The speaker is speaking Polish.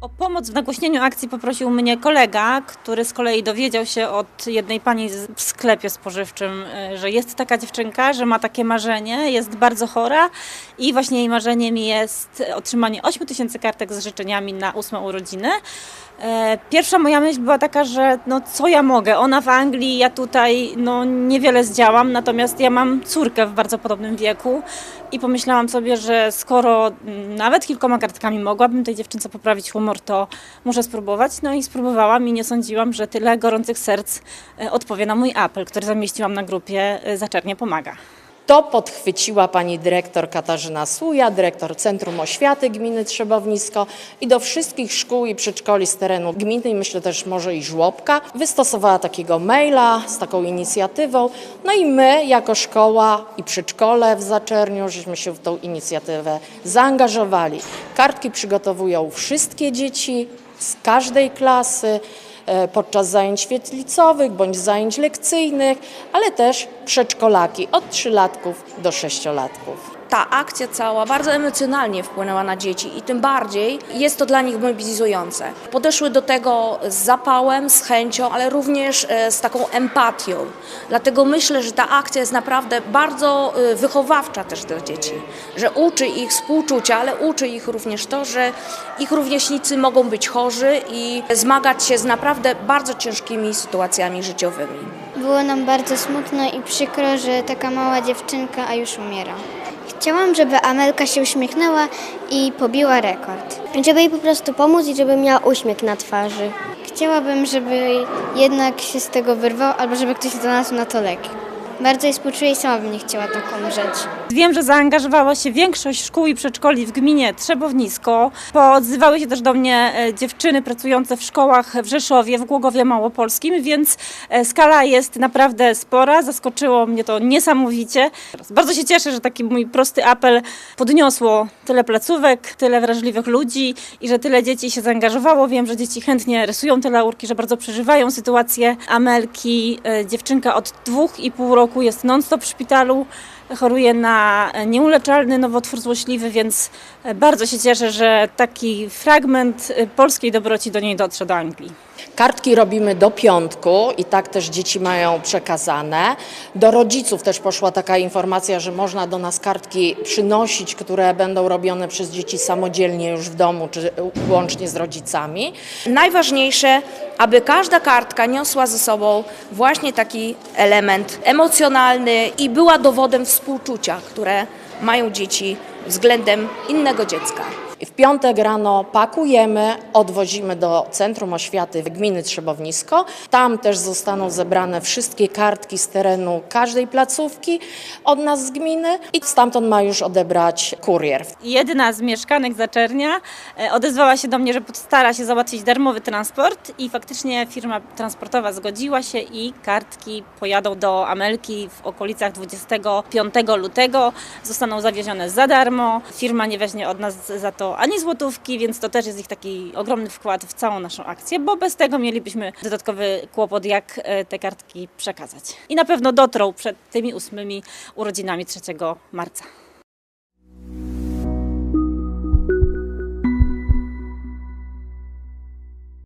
O pomoc w nagłośnieniu akcji poprosił mnie kolega, który z kolei dowiedział się od jednej pani w sklepie spożywczym, y, że jest taka dziewczynka, że ma takie marzenie, jest bardzo chora i właśnie jej marzeniem jest otrzymanie 8 tysięcy kartek z życzeniami na ósmą urodziny. E, Pierwsza moja myśl była taka, że no co ja mogę? Ona w Anglii, ja tutaj no niewiele zdziałam, natomiast ja mam córkę w bardzo podobnym wieku i pomyślałam sobie, że skoro mm, nawet kilkoma kartkami mogłabym tej dziewczynce poprawić humor, to muszę spróbować. No i spróbowałam i nie sądziłam, że tyle gorących serc e, odpowie na mój apel, który zamieściłam na grupie e, Zaczernie Pomaga. To podchwyciła pani dyrektor Katarzyna Suja, dyrektor Centrum Oświaty Gminy Trzebownisko i do wszystkich szkół i przedszkoli z terenu gminy, i myślę też może i żłobka, wystosowała takiego maila z taką inicjatywą. No i my jako szkoła i przedszkole w Zaczerniu, żeśmy się w tą inicjatywę zaangażowali. Kartki przygotowują wszystkie dzieci z każdej klasy podczas zajęć świetlicowych bądź zajęć lekcyjnych, ale też przedszkolaki od trzylatków do sześciolatków. Ta akcja cała bardzo emocjonalnie wpłynęła na dzieci i tym bardziej jest to dla nich mobilizujące. Podeszły do tego z zapałem, z chęcią, ale również e, z taką empatią. Dlatego myślę, że ta akcja jest naprawdę bardzo e, wychowawcza też dla dzieci, że uczy ich współczucia, ale uczy ich również to, że ich rówieśnicy mogą być chorzy i zmagać się z naprawdę bardzo ciężkimi sytuacjami życiowymi. Było nam bardzo smutno i przykro, że taka mała dziewczynka, a już umiera. Chciałam, żeby Amelka się uśmiechnęła i pobiła rekord. Żeby jej po prostu pomóc i żeby miała uśmiech na twarzy. Chciałabym, żeby jednak się z tego wyrwał, albo żeby ktoś znalazł na to leki. Bardzo jej współczuję i sama bym nie chciała tak umrzeć. Wiem, że zaangażowała się większość szkół i przedszkoli w gminie Trzebownisko. Poodzywały się też do mnie e, dziewczyny pracujące w szkołach w Rzeszowie, w Głogowie Małopolskim, więc e, skala jest naprawdę spora. Zaskoczyło mnie to niesamowicie. Bardzo się cieszę, że taki mój prosty apel podniosło tyle placówek, tyle wrażliwych ludzi i że tyle dzieci się zaangażowało. Wiem, że dzieci chętnie rysują te laurki, że bardzo przeżywają sytuację Amelki. E, Dziewczynka od dwóch i pół roku jest non-stop w szpitalu choruje na nieuleczalny nowotwór złośliwy, więc bardzo się cieszę, że taki fragment polskiej dobroci do niej dotrze do Anglii. Kartki robimy do piątku i tak też dzieci mają przekazane. Do rodziców też poszła taka informacja, że można do nas kartki przynosić, które będą robione przez dzieci samodzielnie już w domu, czy łącznie z rodzicami. Najważniejsze, aby każda kartka niosła ze sobą właśnie taki element emocjonalny i była dowodem współczucia, które mają dzieci względem innego dziecka. I W piątek rano pakujemy, odwozimy do Centrum Oświaty Gminy Trzebownisko. Tam też zostaną zebrane wszystkie kartki z terenu każdej placówki od nas z gminy i stamtąd ma już odebrać kurier. Jedna z mieszkanek Zaczernia e, odezwała się do mnie, że stara się załatwić darmowy transport i faktycznie firma transportowa zgodziła się i kartki pojadą do Amelki w okolicach 25 lutego. Zostaną zawiezione za darmo. Firma nie weźmie od nas za to ani złotówki, więc to też jest ich taki ogromny wkład w całą naszą akcję, bo bez tego mielibyśmy dodatkowy kłopot, jak e, te kartki przekazać. I na pewno dotrą przed tymi ósmymi urodzinami 3 marca.